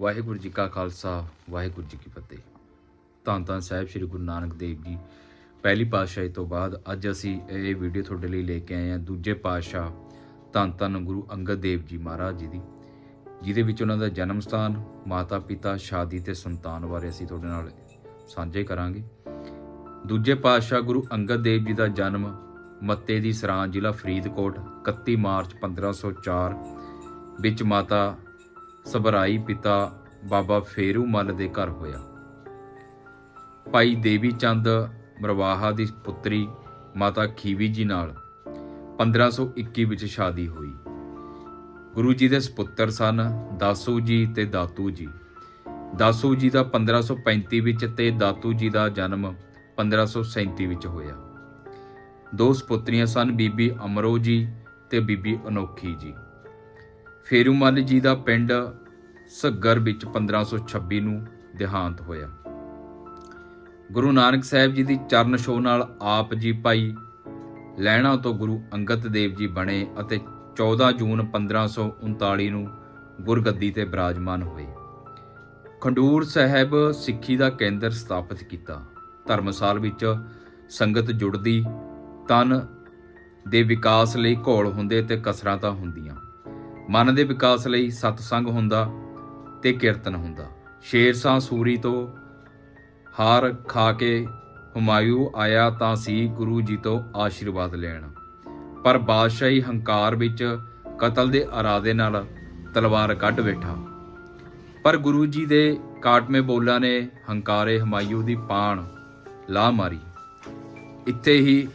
ਵਾਹਿਗੁਰੂ ਜੀ ਕਾ ਖਾਲਸਾ, ਵਾਹਿਗੁਰੂ ਜੀ ਕੀ ਫਤਿਹ। ਧੰਨ ਧੰਨ ਸਾਹਿਬ ਸ੍ਰੀ ਗੁਰੂ ਨਾਨਕ ਦੇਵ ਜੀ। ਪਹਿਲੀ ਪਾਤਸ਼ਾਹੀ ਤੋਂ ਬਾਅਦ ਅੱਜ ਅਸੀਂ ਇਹ ਵੀਡੀਓ ਤੁਹਾਡੇ ਲਈ ਲੈ ਕੇ ਆਏ ਹਾਂ। ਦੂਜੇ ਪਾਤਸ਼ਾਹ ਧੰਨ ਧੰਨ ਗੁਰੂ ਅੰਗਦ ਦੇਵ ਜੀ ਮਹਾਰਾਜ ਜੀ ਦੀ, ਜਿਹਦੇ ਵਿੱਚ ਉਹਨਾਂ ਦਾ ਜਨਮ ਸਥਾਨ ਮਾਤਾ ਪਿਤਾ ਸ਼ਾਦੀ ਤੇ ਸੰਤਾਨ ਬਾਰੇ ਅਸੀਂ ਤੁਹਾਡੇ ਨਾਲ ਸਾਂਝੇ ਕਰਾਂਗੇ। ਦੂਜੇ ਪਾਤਸ਼ਾਹ ਗੁਰੂ ਅੰਗਦ ਦੇਵ ਜੀ ਦਾ ਜਨਮ ਮੱਤੇ ਦੀ ਸਰਾਂ ਜ਼ਿਲ੍ਹਾ ਫਰੀਦਕੋਟ 31 ਮਾਰਚ 1504 ਵਿੱਚ ਮਾਤਾ ਸਬਰਾਈ ਪਿਤਾ ਬਾਬਾ ਫੇਰੂ ਮੱਲ ਦੇ ਘਰ ਹੋਇਆ। ਭਾਈ ਦੇਵੀ ਚੰਦ ਮਰਵਾਹਾ ਦੀ ਪੁੱਤਰੀ ਮਾਤਾ ਖੀਵੀ ਜੀ ਨਾਲ 1521 ਵਿੱਚ ਸ਼ਾਦੀ ਹੋਈ। ਗੁਰੂ ਜੀ ਦੇ ਸੁਪੁੱਤਰ ਸਨ ਦਾਸੂ ਜੀ ਤੇ ਦਾਤੂ ਜੀ। ਦਾਸੂ ਜੀ ਦਾ 1535 ਵਿੱਚ ਤੇ ਦਾਤੂ ਜੀ ਦਾ ਜਨਮ 1537 ਵਿੱਚ ਹੋਇਆ। ਦੋ ਸੁਪੁੱਤਰੀਆਂ ਸਨ, ਬੀਬੀ ਅਮਰੋ ਜੀ ਤੇ ਬੀਬੀ ਅਨੋਖੀ ਜੀ। ਫੇਰੂਮਲ ਜੀ ਦਾ ਪਿੰਡ ਸੱਗਰ ਵਿੱਚ 1526 ਨੂੰ ਦੇਹਾਂਤ ਹੋਇਆ। ਗੁਰੂ ਨਾਨਕ ਸਾਹਿਬ ਜੀ ਦੀ ਚਰਨ ਛੋਹ ਨਾਲ ਆਪ ਜੀ ਭਾਈ ਲੈਣਾ ਤੋਂ ਗੁਰੂ ਅੰਗਦ ਦੇਵ ਜੀ ਬਣੇ ਅਤੇ 14 ਜੂਨ 1539 ਨੂੰ ਗੁਰਗੱਦੀ ਤੇ ਬਿਰਾਜਮਾਨ ਹੋਏ। ਖੰਡੂਰ ਸਾਹਿਬ ਸਿੱਖੀ ਦਾ ਕੇਂਦਰ ਸਥਾਪਿਤ ਕੀਤਾ। ਧਰਮਸਾਲ ਵਿੱਚ ਸੰਗਤ ਜੁੜਦੀ, ਤਨ ਦੇ ਵਿਕਾਸ ਲਈ ਘੋਲ ਹੁੰਦੇ ਤੇ ਤਾਂ ਹੁੰਦੀਆਂ। ਮਨ ਦੇ ਵਿਕਾਸ ਲਈ ਸਤਸੰਗ ਹੁੰਦਾ ਤੇ ਕੀਰਤਨ ਹੁੰਦਾ। ਸ਼ੇਰਸਾਂ ਸੂਰੀ ਤੋਂ ਹਾਰ ਖਾ ਕੇ ਹੁਮਾਯੂ ਆਇਆ ਤਾਂ ਸੀ ਗੁਰੂ ਜੀ ਤੋਂ ਆਸ਼ੀਰਵਾਦ ਲੈਣ। ਪਰ ਬਾਦਸ਼ਾਹੀ ਹੰਕਾਰ ਵਿੱਚ ਕਤਲ ਦੇ ਇਰਾਦੇ ਨਾਲ ਤਲਵਾਰ ਕੱਢ ਬੈਠਾ। ਪਰ ਗੁਰੂ ਜੀ ਦੇ ਕਾਟਮੇ ਬੋਲਾਂ ਨੇ ਹੰਕਾਰੇ ਹਮਾਯੂ ਦੀ ਪਾਣ ਲਾ ਮਾਰੀ। ਇੱਥੇ ਹੀ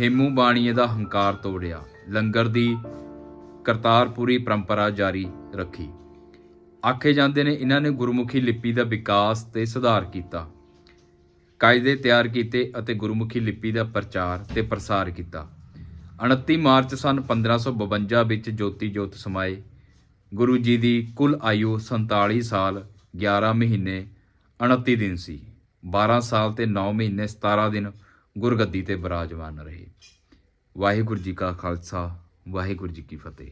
ਹੇਮੂ ਬਾਣੀਏ ਦਾ ਹੰਕਾਰ ਤੋੜਿਆ। ਲੰਗਰ ਦੀ ਕਰਤਾਰਪੁਰੀ ਪਰੰਪਰਾ ਜਾਰੀ ਰੱਖੀ। ਆਖੇ ਜਾਂਦੇ ਨੇ ਇਹਨਾਂ ਨੇ ਗੁਰਮੁਖੀ ਲਿਪੀ ਦਾ ਵਿਕਾਸ ਤੇ ਸੁਧਾਰ ਕੀਤਾ। ਕਾਇਦੇ ਤਿਆਰ ਕੀਤੇ ਅਤੇ ਗੁਰਮੁਖੀ ਲਿਪੀ ਦਾ ਪ੍ਰਚਾਰ ਤੇ ਪ੍ਰਸਾਰ ਕੀਤਾ। 29 ਮਾਰਚ ਸਨ 1552 ਵਿੱਚ ਜੋਤੀ ਜੋਤ ਸਮਾਏ। ਗੁਰੂ ਜੀ ਦੀ ਕੁੱਲ ਆਯੂ 47 ਸਾਲ 11 ਮਹੀਨੇ 29 ਦਿਨ ਸੀ। 12 ਸਾਲ ਤੇ 9 ਮਹੀਨੇ 17 ਦਿਨ ਗੁਰਗੱਦੀ ਤੇ ਬਿਰਾਜਮਾਨ ਰਹੇ। ਵਾਹਿਗੁਰੂ ਜੀ ਕਾ ਖਾਲਸਾ ਵਾਹਿਗੁਰੂ ਜੀ ਕੀ ਫਤਿਹ।